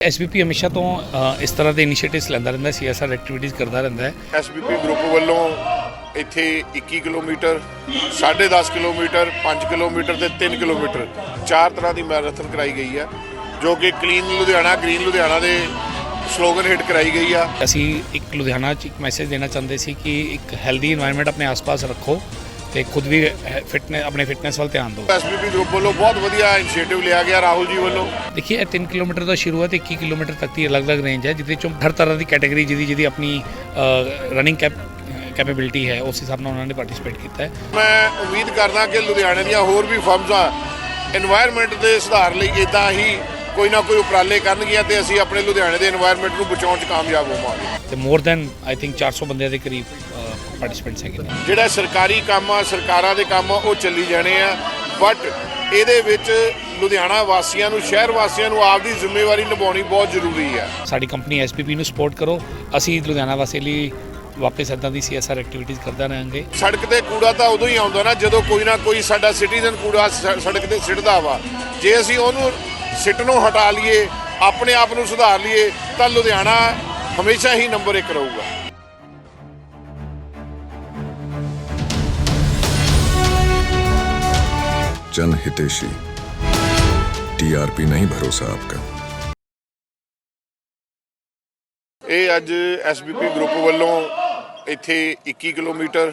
SBP ਹਮੇਸ਼ਾ ਤੋਂ ਇਸ ਤਰ੍ਹਾਂ ਦੇ ਇਨੀਸ਼ੀਏਟਿਵਸ ਲੈਂਦਾ ਰਹਿੰਦਾ ਸੀਐਸਆਰ ਐਕਟੀਵਿਟੀਜ਼ ਕਰਦਾ ਰਹਿੰਦਾ ਹੈ। ਐਸਬੀਪੀ ਗਰੁੱਪ ਵੱਲੋਂ ਇੱਥੇ 21 ਕਿਲੋਮੀਟਰ 10.5 ਕਿਲੋਮੀਟਰ 5 ਕਿਲੋਮੀਟਰ ਤੇ 3 ਕਿਲੋਮੀਟਰ ਚਾਰ ਤਰ੍ਹਾਂ ਦੀ ਮੈਰਾਥਨ ਕਰਾਈ ਗਈ ਹੈ ਜੋ ਕਿ ਕਲੀਨ ਲੁਧਿਆਣਾ ਗ੍ਰੀਨ ਲੁਧਿਆਣਾ ਦੇ ਸਲੋਗਨ ਹੇਠ ਕਰਾਈ ਗਈ ਆ। ਅਸੀਂ ਇੱਕ ਲੁਧਿਆਣਾ 'ਚ ਇੱਕ ਮੈਸੇਜ ਦੇਣਾ ਚਾਹੁੰਦੇ ਸੀ ਕਿ ਇੱਕ ਹੈਲਦੀ এনवायरमेंट ਆਪਣੇ ਆਸ-ਪਾਸ ਰੱਖੋ। ਤੇ ਖੁਦ ਵੀ ਫਿਟਨੈਸ ਆਪਣੇ ਫਿਟਨੈਸ ਵੱਲ ਧਿਆਨ ਦਿਓ। ਐਸਪੀਪੀ ਗਰੁੱਪ ਵੱਲੋਂ ਬਹੁਤ ਵਧੀਆ ਇਨੀਸ਼ੀਏਟਿਵ ਲਿਆ ਗਿਆ ਰਾਹੁਲ ਜੀ ਵੱਲੋਂ। ਦੇਖਿਏ ਇਹ 3 ਕਿਲੋਮੀਟਰ ਦਾ ਸ਼ੁਰੂ ਹੈ ਤੇ 21 ਕਿਲੋਮੀਟਰ ਤੱਕ ਦੀ ਅਲੱਗ-ਅਲੱਗ ਰੇਂਜ ਹੈ ਜਿੱਦੇ ਚੋਂ ਹਰ ਤਰ੍ਹਾਂ ਦੀ ਕੈਟਾਗਰੀ ਜਿਹਦੀ ਜਿਹਦੀ ਆਪਣੀ ਰਨਿੰਗ ਕੈਪ ਕੈਪੇਬਿਲਿਟੀ ਹੈ ਉਸ ਹਿਸਾਬ ਨਾਲ ਉਹਨਾਂ ਨੇ ਪਾਰਟਿਸਿਪੇਟ ਕੀਤਾ ਹੈ। ਮੈਂ ਉਮੀਦ ਕਰਦਾ ਕਿ ਲੁਧਿਆਣੇ ਦੀਆਂ ਹੋਰ ਵੀ ਫਰਮਸਾਂ এনवायरमेंट ਦੇ ਸੁਧਾਰ ਲਈ ਇਦਾਂ ਹੀ ਕੋਈ ਨਾ ਕੋਈ ਉਪਰਾਲੇ ਕਰਨਗੀਆਂ ਤੇ ਅਸੀਂ ਆਪਣੇ ਲੁਧਿਆਣੇ ਦੇ এনवायरमेंट ਨੂੰ ਬਚਾਉਣ 'ਚ ਕਾਮਯਾਬ ਹੋਵਾਂਗੇ। ਤੇ ਮੋਰ ਦੈਨ ਆਈ ਥਿੰਕ 400 ਬੰਦਿਆਂ ਦੇ ਕਰੀਬ ਪਾਰਟਿਸਿਪੈਂਟਸ ਹੈਗੇ ਨੇ। ਜਿਹੜਾ ਸਰਕਾਰੀ ਕੰਮ ਆ ਸਰਕਾਰਾਂ ਦੇ ਕੰਮ ਆ ਉਹ ਚੱਲੀ ਜਾਣੇ ਆ। ਬਟ ਇਹਦੇ ਵਿੱਚ ਲੁਧਿਆਣਾ ਵਾਸੀਆਂ ਨੂੰ ਸ਼ਹਿਰ ਵਾਸੀਆਂ ਨੂੰ ਆਪਦੀ ਜ਼ਿੰਮੇਵਾਰੀ ਨਿਭਾਉਣੀ ਬਹੁਤ ਜ਼ਰੂਰੀ ਆ। ਸਾਡੀ ਕੰਪਨੀ ਐਸਪੀਪੀ ਨੂੰ ਸਪੋਰਟ ਕਰੋ। ਅਸੀਂ ਲੁਧਿਆਣਾ ਵਾਸੀ ਲਈ ਵਾਪਸ ਇਦਾਂ ਦੀ ਸੀਐਸਆਰ ਐਕਟੀਵਿਟੀਜ਼ ਕਰਦਾ ਰਹਾਂਗੇ। ਸੜਕ ਤੇ ਕੂੜਾ ਤਾਂ ਉਦੋਂ ਹੀ ਆਉਂਦਾ ਨਾ ਜਦੋਂ ਕੋਈ ਨਾ ਕੋਈ ਸਾਡਾ ਸਿਟੀਜ਼ਨ ਕੂੜਾ ਸੜਕ ਤੇ ਸਿੱਟਦਾ ਵਾ। ਜੇ ਅਸੀਂ ਉਹਨੂੰ ਸਿੱਟ ਨੂੰ ਹਟਾ ਲਈਏ ਆਪਣੇ ਆਪ ਨੂੰ ਸੁਧਾਰ ਲਈਏ ਤਾਂ ਲੁਧਿਆਣਾ ਹਮੇਸ਼ਾ ਹੀ ਨੰਬਰ 1 ਰਹੂਗਾ। जन हितेशी टीआरपी नहीं भरोसा आपका ਇਹ ਅੱਜ ਐਸਬੀਪੀ ਗਰੁੱਪ ਵੱਲੋਂ ਇੱਥੇ 21 ਕਿਲੋਮੀਟਰ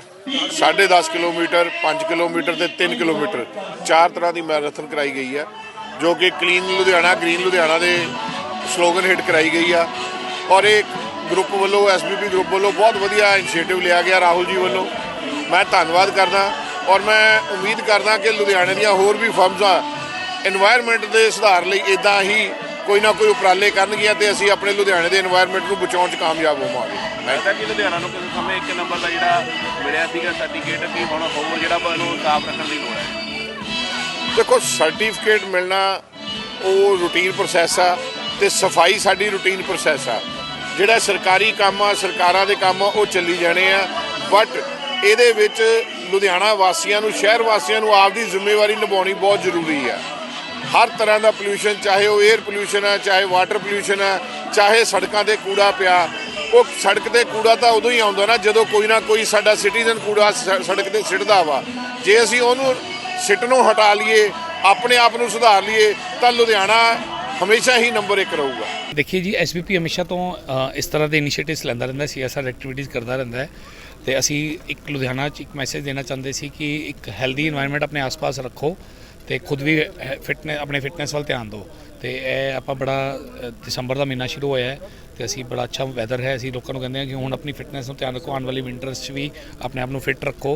10.5 ਕਿਲੋਮੀਟਰ 5 ਕਿਲੋਮੀਟਰ ਤੇ 3 ਕਿਲੋਮੀਟਰ ਚਾਰ ਤਰ੍ਹਾਂ ਦੀ ਮੈਰਾਥਨ ਕਰਾਈ ਗਈ ਹੈ ਜੋ ਕਿ ਕਲੀਨ ਲੁਧਿਆਣਾ ਗ੍ਰੀਨ ਲੁਧਿਆਣਾ ਦੇ ਸਲੋਗਨ ਹਿੱਟ ਕਰਾਈ ਗਈ ਆ ਔਰ ਇਹ ਗਰੁੱਪ ਵੱਲੋਂ ਐਸਬੀਪੀ ਗਰੁੱਪ ਵੱਲੋਂ ਬਹੁਤ ਵਧੀਆ ਇਨੀਸ਼ੀਏਟਿਵ ਲਿਆ ਗਿਆ ਰਾਹੁਲ ਜੀ ਵੱਲੋਂ ਮੈਂ ਧੰਨਵਾਦ ਕਰਦਾ ਔਰ ਮੈਂ ਉਮੀਦ ਕਰਦਾ ਕਿ ਲੁਧਿਆਣੇ ਦੀਆਂ ਹੋਰ ਵੀ ਫਰਮਾਂ এনवायरमेंट ਦੇ ਸੁਧਾਰ ਲਈ ਇਦਾਂ ਹੀ ਕੋਈ ਨਾ ਕੋਈ ਉਪਰਾਲੇ ਕਰਨਗੀਆਂ ਤੇ ਅਸੀਂ ਆਪਣੇ ਲੁਧਿਆਣੇ ਦੇ এনवायरमेंट ਨੂੰ ਬਚਾਉਣ 'ਚ ਕਾਮਯਾਬ ਹੋਵਾਂਗੇ। ਲੱਗਦਾ ਕਿ ਲੁਧਿਆਣਾ ਨੂੰ ਕਿਸੇ ਸਮੇਂ ਇੱਕ ਨੰਬਰ ਦਾ ਜਿਹੜਾ ਮਿਲਿਆ ਸੀਗਾ ਸਰਟੀਫਿਕੇਟ ਵੀ ਹੁਣ ਹੋਰ ਜਿਹੜਾ ਇਹਨੂੰ ਸਾਫ਼ ਰੱਖਣ ਦੀ ਲੋੜ ਹੈ। ਦੇਖੋ ਸਰਟੀਫਿਕੇਟ ਮਿਲਣਾ ਉਹ ਰੂਟੀਨ ਪ੍ਰੋਸੈਸ ਆ ਤੇ ਸਫ਼ਾਈ ਸਾਡੀ ਰੂਟੀਨ ਪ੍ਰੋਸੈਸ ਆ। ਜਿਹੜਾ ਸਰਕਾਰੀ ਕੰਮ ਆ ਸਰਕਾਰਾਂ ਦੇ ਕੰਮ ਆ ਉਹ ਚੱਲੀ ਜਾਣੇ ਆ। ਬਟ ਇਹਦੇ ਵਿੱਚ ਲੁਧਿਆਣਾ ਵਾਸੀਆਂ ਨੂੰ, ਸ਼ਹਿਰ ਵਾਸੀਆਂ ਨੂੰ ਆਪਦੀ ਜ਼ਿੰਮੇਵਾਰੀ ਨਿਭਾਉਣੀ ਬਹੁਤ ਜ਼ਰੂਰੀ ਹੈ। ਹਰ ਤਰ੍ਹਾਂ ਦਾ ਪੋਲੂਸ਼ਨ ਚਾਹੇ ਉਹ 에ਅਰ ਪੋਲੂਸ਼ਨ ਹੈ, ਚਾਹੇ ਵਾਟਰ ਪੋਲੂਸ਼ਨ ਹੈ, ਚਾਹੇ ਸੜਕਾਂ ਤੇ ਕੂੜਾ ਪਿਆ, ਉਹ ਸੜਕ ਤੇ ਕੂੜਾ ਤਾਂ ਉਦੋਂ ਹੀ ਆਉਂਦਾ ਨਾ ਜਦੋਂ ਕੋਈ ਨਾ ਕੋਈ ਸਾਡਾ ਸਿਟੀਜ਼ਨ ਕੂੜਾ ਸ- ਸੜਕ ਤੇ ਸਿੱਟਦਾ ਵਾ। ਜੇ ਅਸੀਂ ਉਹਨੂੰ ਸਿੱਟ ਨੂੰ ਹਟਾ ਲਈਏ, ਆਪਣੇ ਆਪ ਨੂੰ ਸੁਧਾਰ ਲਈਏ, ਤਾਂ ਲੁਧਿਆਣਾ ਹਮੇਸ਼ਾ ਹੀ ਨੰਬਰ 1 ਰਹੂਗਾ। ਦੇਖਿਏ ਜੀ ਐਸਬੀਪੀ ਹਮੇਸ਼ਾ ਤੋਂ ਇਸ ਤਰ੍ਹਾਂ ਦੇ ਇਨੀਸ਼ੀਏਟਿਵਸ ਲੈਂਦਾ ਰਹਿੰਦਾ ਸੀਐਸਆਰ ਐਕਟੀਵਿਟੀਜ਼ ਕਰਦਾ ਰਹਿੰਦਾ ਹੈ। ਤੇ ਅਸੀਂ ਇੱਕ ਲੁਧਿਆਣਾ 'ਚ ਇੱਕ ਮੈਸੇਜ ਦੇਣਾ ਚਾਹੁੰਦੇ ਸੀ ਕਿ ਇੱਕ ਹੈਲਦੀ এনवायरमेंट ਆਪਣੇ ਆਸ-ਪਾਸ ਰੱਖੋ ਤੇ ਖੁਦ ਵੀ ਫਿਟਨੈਸ ਆਪਣੇ ਫਿਟਨੈਸ ਵੱਲ ਧਿਆਨ ਦਿਓ। ਤੇ ਇਹ ਆਪਾਂ ਬੜਾ ਦਸੰਬਰ ਦਾ ਮਹੀਨਾ ਸ਼ੁਰੂ ਹੋਇਆ ਹੈ ਤੇ ਅਸੀਂ ਬੜਾ ਅੱਛਾ ਵੈਦਰ ਹੈ। ਅਸੀਂ ਲੋਕਾਂ ਨੂੰ ਕਹਿੰਦੇ ਹਾਂ ਕਿ ਹੁਣ ਆਪਣੀ ਫਿਟਨੈਸ ਨੂੰ ਧਿਆਨ ਰੱਖੋ, ਆਉਣ ਵਾਲੀ ਵਿੰਟਰਸ 'ਚ ਵੀ ਆਪਣੇ ਆਪ ਨੂੰ ਫਿਟ ਰੱਖੋ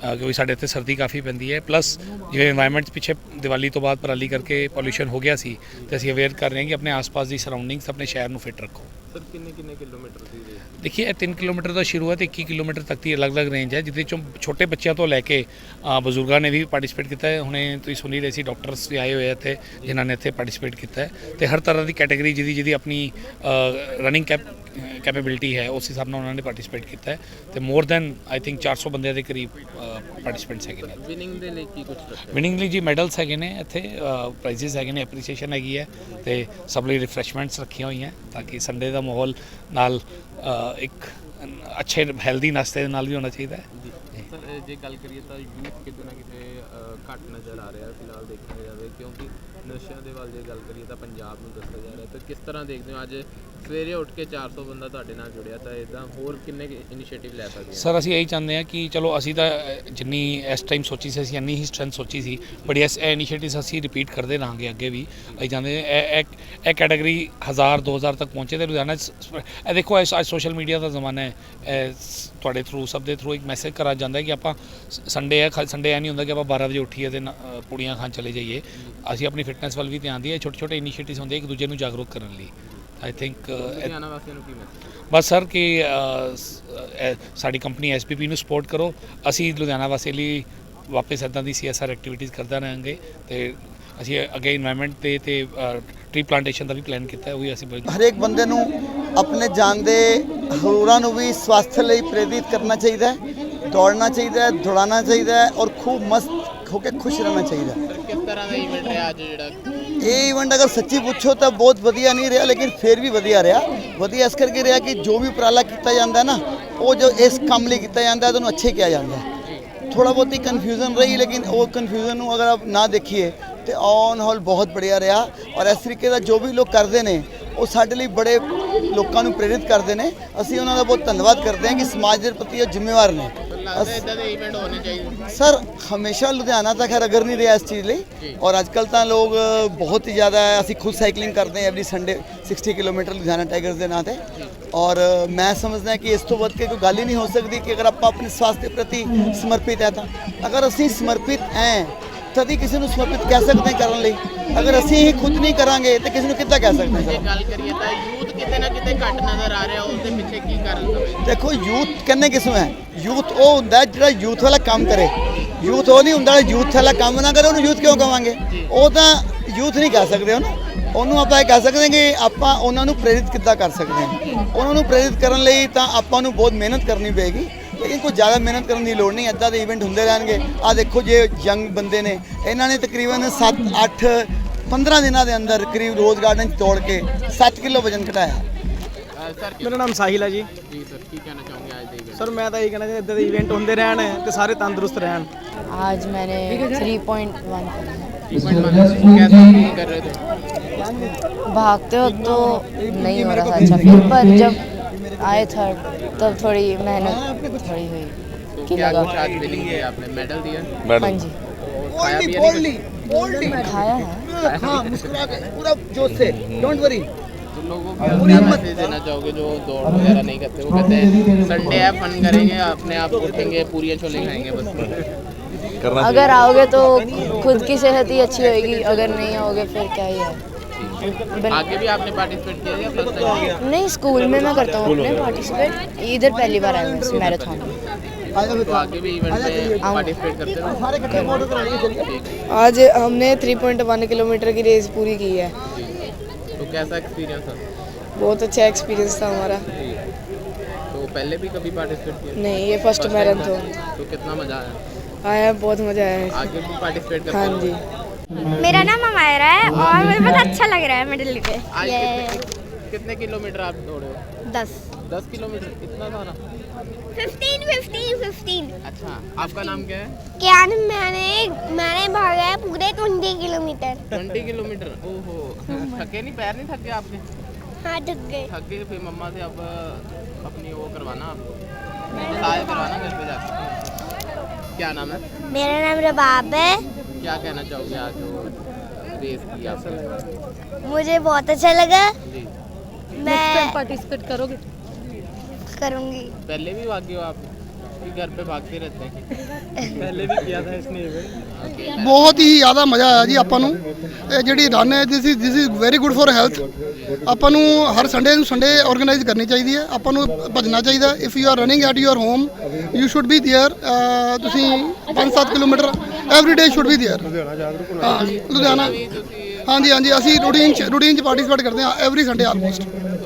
ਕਿਉਂਕਿ ਸਾਡੇ ਇੱਥੇ ਸਰਦੀ ਕਾਫੀ ਪੈਂਦੀ ਹੈ। ਪਲੱਸ ਜਿਵੇਂ এনवायरमेंट ਪਿੱਛੇ ਦੀਵਾਲੀ ਤੋਂ ਬਾਅਦ ਪਰਾਲੀ ਕਰਕੇ ਪੋਲੂਸ਼ਨ ਹੋ ਗਿਆ ਸੀ, ਤੇ ਅਸੀਂ ਅਵੇਅਰ ਕਰ ਰਹੇ ਹਾਂ ਕਿ ਆਪਣੇ ਆਸ-ਪਾਸ ਦੀ ਸਰਾਊਂਡਿੰਗਸ ਆਪਣੇ ਸ਼ਹਿਰ ਨੂੰ ਫਿਟ ਰੱਖੋ। ਸਰ ਕਿੰਨੇ ਕਿੰਨੇ ਕਿਲੋਮੀਟਰ ਦੀ ਇਹ 3 ਕਿਲੋਮੀਟਰ ਤੋਂ ਸ਼ੁਰੂ ਹੈ ਤੇ 21 ਕਿਲੋਮੀਟਰ ਤੱਕ ਦੀ ਅਲੱਗ-ਅਲੱਗ ਰੇਂਜ ਹੈ ਜਿਹਦੇ ਚੋਂ ਛੋਟੇ ਬੱਚਿਆਂ ਤੋਂ ਲੈ ਕੇ ਬਜ਼ੁਰਗਾਂ ਨੇ ਵੀ ਪਾਰਟਿਸਿਪੇਟ ਕੀਤਾ ਹੈ। ਹੁਣੇ ਤੁਸੀਂ ਸੁਣ ਰਹੇ ਸੀ ਡਾਕਟਰਸ ਵੀ ਆਏ ਹੋਏ ਆ ਇੱਥੇ ਜਿਨ੍ਹਾਂ ਨੇ ਇੱਥੇ ਪਾਰਟਿਸਿਪੇਟ ਕੀਤਾ ਹੈ। ਤੇ ਹਰ ਤਰ੍ਹਾਂ ਦੀ ਕੈਟਾਗਰੀ ਜਿਹਦੀ ਜਿਹਦੀ ਆਪਣੀ ਰਨਿੰਗ ਕੈਪ ਕੈਪੇਬਿਲਿਟੀ ਹੈ ਉਸ ਹਿਸਾਬ ਨਾਲ ਉਹਨਾਂ ਨੇ ਪਾਰਟਿਸਿਪੇਟ ਕੀਤਾ ਹੈ। ਤੇ ਮੋਰ ਦੈਨ ਆਈ ਥਿੰਕ 400 ਬੰਦਿਆਂ ਦੇ ਕਰੀਬ ਪਾਰਟਿਸਿਪੈਂਟਸ ਹੈਗੇ ਨੇ ਵਿਨਿੰਗ ਦੇ ਲਈ ਕੀ ਕੁਝ ਰੱਖਿਆ? ਵਿਨਿੰਗ ਲਈ ਜੀ ਮੈਡਲਸ ਹੈਗੇ ਨੇ ਇੱਥੇ ਪ੍ਰਾਈਜ਼ਸ ਹੈਗੇ ਨੇ ਐਪਰੀਸੀਏਸ਼ਨ ਹੈਗੀ ਹੈ। ਤੇ ਸਭ ਲਈ ਰਿਫਰੈਸ਼ਮੈਂਟਸ ਰੱਖੀਆਂ ਹੋਈਆਂ ਤਾਂ ਕਿ ਸੰਡੇ ਦਾ ਮਾਹੌਲ ਨਾਲ ਇੱਕ ਅੱਛੇ ਹੈਲਦੀ ਨਾਸ਼ਤੇ ਦੇ ਨਾਲ ਵੀ ਹੋਣਾ ਚਾਹੀਦਾ ਹੈ। ਸਰ ਜੇ ਗੱਲ ਕਰੀਏ ਤਾਂ ਯੂਥ ਕਿਤੇ ਨਾ ਕਿਤੇ ਘੱਟ ਨਜ਼ਰ ਆ ਰਿਹਾ ਫਿਲਹਾਲ ਦੇਖਿਆ ਜਾਵੇ ਕਿਉਂਕਿ ਨਸ਼ਿਆਂ ਦੇ ਵੱਲ ਜੇ ਗੱਲ ਕਰੀਏ ਤਾਂ ਪੰਜਾਬ ਨੂੰ ਦੱਸਿਆ ਜਾ ਰਿਹਾ ਤਾਂ ਕਿਸ ਤਰ੍ਹਾਂ ਦੇਖਦੇ ਹੋ? ਅੱਜ ਸਵੇਰੇ ਉੱਠ ਕੇ 400 ਬੰਦਾ ਤੁਹਾਡੇ ਨਾਲ ਜੁੜਿਆ ਤਾਂ ਇਦਾਂ ਹੋਰ ਕਿੰਨੇ ਇਨੀਸ਼ੀਏਟਿਵ ਲੈ ਸਕਦੇ ਸਰ ਅਸੀਂ ਇਹੀ ਚਾਹੁੰਦੇ ਹਾਂ ਕਿ ਚਲੋ ਅਸੀਂ ਤਾਂ ਜਿੰਨੀ ਇਸ ਟਾਈਮ ਸੋਚੀ ਸੀ ਅਸੀਂ ਇੰਨੀ ਹੀ ਸਟਰੈਂਥ ਸੋਚੀ ਸੀ ਬਟ ਇਸ ਇਨੀਸ਼ੀਏਟਿਵਸ ਅਸੀਂ ਰਿਪੀਟ ਕਰਦੇ ਰਹਾਂਗੇ ਅੱਗੇ ਵੀ। ਅਸੀਂ ਚਾਹੁੰਦੇ ਇਹ ਇਹ ਕੈਟਾਗਰੀ 1000 2000 ਤੱਕ ਪਹੁੰਚੇ ਤੇ ਲੁਧਿਆਣਾ ਇਹ ਦੇਖੋ ਅੱਜ ਸੋਸ਼ਲ ਮੀਡੀਆ ਦਾ ਜ਼ਮਾਨਾ ਹੈ। ਤੁਹਾਡੇ ਥਰੂ ਸਭ ਦੇ ਥਰੂ ਇੱਕ ਮੈਸੇਜ ਕਰਾ ਜਾਂਦਾ ਕਿ ਆਪਾਂ ਸੰਡੇ ਹੈ ਸੰਡੇ ਇਹ ਨਹੀਂ ਹੁੰਦਾ ਕਿ ਆਪਾਂ 12 ਵਜੇ ਉੱਠੀਏ ਤੇ ਪੂੜੀਆਂ ਖਾਣ ਚਲੇ ਜਾਈਏ। ਅਸੀਂ ਆਪਣੀ ਇਸ ਵੱਲ ਵੀ ਧਿਆਨ ਦਈਏ ਛੋਟੇ ਛੋਟੇ ਇਨੀਸ਼ੀਏਟਿਵਸ ਹੁੰਦੇ ਇੱਕ ਦੂਜੇ ਨੂੰ ਜਾਗਰੂਕ ਕਰਨ ਲਈ। ਆਈ ਥਿੰਕ ਬਸ ਸਰ ਕਿ ਸਾਡੀ ਕੰਪਨੀ ਐਸਪੀਪੀ ਨੂੰ ਸਪੋਰਟ ਕਰੋ। ਅਸੀਂ ਲੁਧਿਆਣਾ ਵਾਸੀ ਲਈ ਵਾਪਸ ਇਦਾਂ ਦੀ ਸੀਐਸਆਰ ਐਕਟੀਵਿਟੀਜ਼ ਕਰਦਾ ਰਹਾਂਗੇ ਤੇ ਅਸੀਂ ਅੱਗੇ এনवायरमेंट ਤੇ ਤੇ ਟ੍ਰੀ ਪਲਾਂਟੇਸ਼ਨ ਦਾ ਵੀ ਪਲਾਨ ਕੀਤਾ ਹੈ ਉਹ ਵੀ ਅਸੀਂ ਹਰੇਕ ਬੰਦੇ ਨੂੰ ਆਪਣੇ ਜਾਨ ਦੇ ਹਰੂਰਾਂ ਨੂੰ ਵੀ ਸਵਾਸਥ ਲਈ ਪ੍ਰੇਰਿਤ ਕਰਨਾ ਚਾਹੀਦਾ ਹੈ ਦੌੜਨਾ ਚਾਹੀਦਾ ਹੈ ਦੌੜਾਣਾ ਚਾਹੀਦਾ ਹੈ ਔਰ ਖੂਬ ਮਸਤ ਹੋ ਕੇ ਖੁਸ਼ ਰਹਿਣਾ ਚਾਹੀਦਾ ਹੈ। ਕਿਸ ਤਰ੍ਹਾਂ ਦਾ ਇਵੈਂਟ ਰਿਹਾ ਅੱਜ ਜਿਹੜਾ? ਇਹ ਇਵੈਂਟ ਅਗਰ ਸੱਚੀ ਪੁੱਛੋ ਤਾਂ ਬਹੁਤ ਵਧੀਆ ਨਹੀਂ ਰਿਹਾ ਲੇਕਿਨ ਫਿਰ ਵੀ ਵਧੀਆ ਰਿਹਾ। ਵਧੀਆ ਇਸ ਕਰਕੇ ਰਿਹਾ ਕਿ ਜੋ ਵੀ ਉਪਰਾਲਾ ਕੀਤਾ ਜਾਂਦਾ ਨਾ ਉਹ ਜੋ ਇਸ ਕੰਮ ਲਈ ਕੀਤਾ ਜਾਂਦਾ ਹੈ, ਉਹਨੂੰ ਅੱਛੇ ਕਿਹਾ ਜਾਂਦਾ ਹੈ। ਥੋੜਾ ਬਹੁਤੀ ਕਨਫਿਊਜ਼ਨ ਰਹੀ ਲੇਕਿਨ ਉਹ ਕਨਫਿਊਜ਼ਨ ਨੂੰ ਅਗਰ ਆਪ ਨਾ ਦੇਖੀਏ ਤੇ ਔਨ ਹਾਲ ਬਹੁਤ ਬੜੀਆ ਰਿਹਾ। ਔਰ ਇਸ ਤਰੀਕੇ ਦਾ ਜੋ ਵੀ ਲੋਕ ਕਰਦੇ ਨੇ ਉਹ ਸਾਡੇ ਲਈ ਬੜੇ ਲੋਕਾਂ ਨੂੰ ਪ੍ਰੇਰਿਤ ਕਰਦੇ ਨੇ। ਅਸੀਂ ਉਹਨਾਂ ਦਾ ਬਹੁਤ ਧੰਨਵਾਦ ਕਰਦੇ ਹਾਂ ਕਿ ਸਮਾਜ ਦੇ ਪ੍ਰਤੀ ਉਹ ਜ਼ਿੰਮੇਵਾਰ ਨੇ। ਲੱਗਦਾ ਇਦਾਂ ਦੇ ਇਵੈਂਟ ਹੋਣੇ ਚਾਹੀਦੇ ਸਰ ਹਮੇਸ਼ਾ ਲੁਧਿਆਣਾ ਤਾਂ ਖੈਰ ਅਗਰ ਨਹੀਂ ਰਿਹਾ ਇਸ ਚੀਜ਼ ਲਈ। ਔਰ ਅੱਜ ਕੱਲ ਤਾਂ ਲੋਕ ਬਹੁਤ ਹੀ ਜ਼ਿਆਦਾ ਅਸੀਂ ਖੁਦ ਸਾਈਕਲਿੰਗ ਕਰਦੇ ਹਾਂ every Sunday 60 kilometre Ludhiana tigers ਦੇ ਨਾਂ ਤੇ। ਔਰ ਮੈਂ ਸਮਝਦਾ ਕਿ ਇਸ ਤੋਂ ਵੱਧ ਕੇ ਕੋਈ ਗੱਲ ਹੀ ਨਹੀਂ ਹੋ ਸਕਦੀ ਕਿ ਅਗਰ ਆਪਾਂ ਆਪਣੇ ਸਵਾਸਥ ਦੇ ਪ੍ਰਤੀ ਸਮਰਪਿਤ ਹੈ ਤਾਂ। ਅਗਰ ਅਸੀਂ ਸਮਰਪਿਤ ਹੈ ਤਦ ਕਿਸੇ ਨੂੰ ਸਮਰਪਿਤ ਕਹਿ ਸਕਦੇ ਕਰਨ ਲਈ। ਅਗਰ ਅਸੀਂ ਹੀ ਖੁਦ ਨਹੀਂ ਕਰਾਂਗੇ ਤੇ ਕਿਸੇ ਨੂੰ ਕਿੱਦਾਂ ਕਹਿ ਸਕਦੇ ਸਰ? ਗੱਲ ਕਰੀਏ ਤਾਂ ਕਿਤੇ ਨਾ ਕਿਤੇ ਘੱਟ ਨਜ਼ਰ ਆ ਰਿਹਾ ਉਸ ਦੇ ਪਿੱਛੇ ਕੀ ਕਾਰਨ ਸਮਝਦੇ ਦੇਖੋ ਯੂਥ ਕਿੰਨੇ ਕਿਸਮ ਹੈ। ਯੂਥ ਉਹ ਹੁੰਦਾ ਜਿਹੜਾ ਯੂਥ ਵਾਲਾ ਕੰਮ ਕਰੇ। ਯੂਥ ਉਹ ਨਹੀਂ ਹੁੰਦਾ ਜਿਹੜਾ ਯੂਥ ਵਾਲਾ ਕੰਮ ਨਾ ਕਰੇ ਉਹਨੂੰ ਯੂਥ ਕਿਉਂ ਕਵਾਂਗੇ? ਉਹ ਤਾਂ ਯੂਥ ਨਹੀਂ ਕਹਿ ਸਕਦੇ ਉਹਨੂੰ। ਉਹਨੂੰ ਆਪਾਂ ਇਹ ਕਹਿ ਸਕਦੇ ਹਾਂ ਕਿ ਆਪਾਂ ਉਹਨਾਂ ਨੂੰ ਪ੍ਰੇਰਿਤ ਕਿੱਦਾਂ ਕਰ ਸਕਦੇ ਹਾਂ। ਉਹਨਾਂ ਨੂੰ ਪ੍ਰੇਰਿਤ ਕਰਨ ਲਈ ਤਾਂ ਆਪਾਂ ਨੂੰ ਬਹੁਤ ਮਿਹਨਤ ਕਰਨੀ ਪਏਗੀ। ਲੇਕਿਨ ਕੋਈ ਜ਼ਿਆਦਾ ਮਿਹਨਤ ਕਰਨ ਦੀ ਲੋੜ ਨਹੀਂ ਐਦਾਂ ਦੇ ਇਵੈਂਟ ਹੁੰਦੇ ਰਹਿਣਗੇ। ਆ ਦੇਖੋ ਜੇ ਯੰਗ ਬੰਦੇ ਨੇ ਇਹਨਾਂ ਨੇ ਤਕਰੀਬਨ 7 8 15 ਦਿਨਾਂ ਦੇ ਅੰਦਰ ਕਰੀਬ ਰੋਜ਼ ਗਾਰਡਨ 'ਚ ਤੋੜ ਕੇ 7 ਕਿਲੋ ਵਜਨ ਘਟਾਇਆ ਸਰ ਮੇਰਾ ਨਾਮ ਸਾਹਿਲ ਹੈ ਜੀ ਜੀ ਸਰ ਕੀ ਕਹਿਣਾ ਚਾਹੋਗੇ ਅੱਜ ਦੇ event ਸਰ ਮੈਂ ਤਾਂ ਇਹ ਕਹਿਣਾ ਚਾਹੁੰਦਾ ਇਦਾਂ ਦੇ ਇਵੈਂਟ ਹੁੰਦੇ ਰਹਿਣ ਤੇ ਸਾਰੇ ਤੰਦਰੁਸਤ ਰਹਿਣ आज मैंने 3.1 करा। Event मतलब कैसा फील कर रहे थे भागते वक्त तो नहीं हो रहा था अच्छा फील पर जब आए थर्ड तब थोड़ी मेहनत थोड़ी हुई तो कि क्या लगा कुछ आज विनिंग किया आपने मेडल दिया हाँ जी और खाया पिया नहीं कुछ? खाया है। हाँ मुस्कुरा के पूरा जोश से। डोंट वरी तो लोगों को क्या मैसेज देना चाहोगे जो दौड़ वगैरह नहीं करते वो कहते हैं संडे है फन करेंगे अपने आप उठेंगे पूरी छोले खाएँगे बस। अगर आओगे तो खुद की सेहत ही अच्छी होगी अगर नहीं आओगे फिर क्या ही है। आगे भी आपने पार्टिसिपेट किया या फ़र्स्ट टाइम नहीं स्कूल में मैं करता हूँ पार्टिसिपेट इधर पहली बार आया मैराथन में। तो आगे भी इवेंट में पार्टिसिपेट करते हो सारे इकट्ठे फ़ोटो कराइए चलिए आज हमने 3.1 किलोमीटर की रेस पूरी की है। तो कैसा एक्सपीरियंस था? बहुत अच्छा एक्सपीरियंस था हमारा। तो पहले भी कभी पार्टिसिपेट किया? नहीं ये फ़र्स्ट मैराथन था? तो कितना मज़ा आया? आया बहुत मज़ा आया। है आगे भी पार्टिसिपेट करते हाँ जी। मेरा नाम अमायरा है और मुझे बहुत अच्छा लग रहा है मेडल लेके कितने, कितने किलोमीटर आप दौड़े हो? दस। दस किलोमीटर इतना सारा फिफ्टीन फिफ्टीन फिफ्टीन। अच्छा आपका नाम क्या है? क्या मैंने मैंने भागा है पूरे ट्वेंटी किलोमीटर। Twenty kilometre? ओहो थके नहीं? पैर नहीं थक आपके? हाँ थक गए। थक गए फिर मम्मा से अब अपनी वो करवाना आप मसाज करवाना घर पे जाके। क्या नाम है? मेरा नाम रबाब है। क्या कहना चाहोगे आज जो रेस की आपने मुझे बहुत अच्छा लगा। जी। मैं पार्टिसिपेट करोगे? करूँगी पहले भी भागे हो आप कि घर पे भागते रहते हैं पहले भी किया था इसने ਬਹੁਤ ਹੀ ਜ਼ਿਆਦਾ ਮਜ਼ਾ ਆਇਆ ਜੀ ਆਪਾਂ ਨੂੰ। ਇਹ ਜਿਹੜੀ ਰਨ ਹੈ this is this is very good for health ਆਪਾਂ ਨੂੰ ਹਰ ਸੰਡੇ ਨੂੰ ਸੰਡੇ ਆਰਗੇਨਾਈਜ਼ ਕਰਨੀ ਚਾਹੀਦੀ ਹੈ। ਆਪਾਂ ਨੂੰ ਭੱਜਣਾ ਚਾਹੀਦਾ if you are running at your home you should be there ਤੁਸੀਂ 5-7 kilometre every day should be there Ludhiana ਹਾਂਜੀ ਹਾਂਜੀ ਅਸੀਂ ਰੂਟੀਨ ਰੂਟੀਨ ਚ ਪਾਰਟਿਸਿਪੇਟ ਕਰਦੇ ਹਾਂ ਐਵਰੀ ਸੰਡੇ ਆਲਮੋਸਟ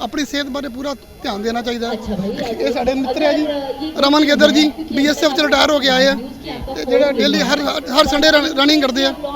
ਆਪਣੀ ਸਿਹਤ ਬਾਰੇ ਪੂਰਾ ਧਿਆਨ ਦੇਣਾ ਚਾਹੀਦਾ ਹੈ। ਇਹ ਸਾਡੇ ਮਿੱਤਰ ਹੈ ਜੀ ਰਮਨ ਗੇਦਰ ਜੀ ਬੀਐਸਐਫ ਚ ਰਿਟਾਇਰ ਹੋ ਕੇ ਆਏ ਆ। ਤੇ ਜਿਹੜਾ ਡੇਲੀ ਹਰ ਹਰ ਸੰਡੇ ਰਨਿੰਗ ਕਰਦੇ ਆ।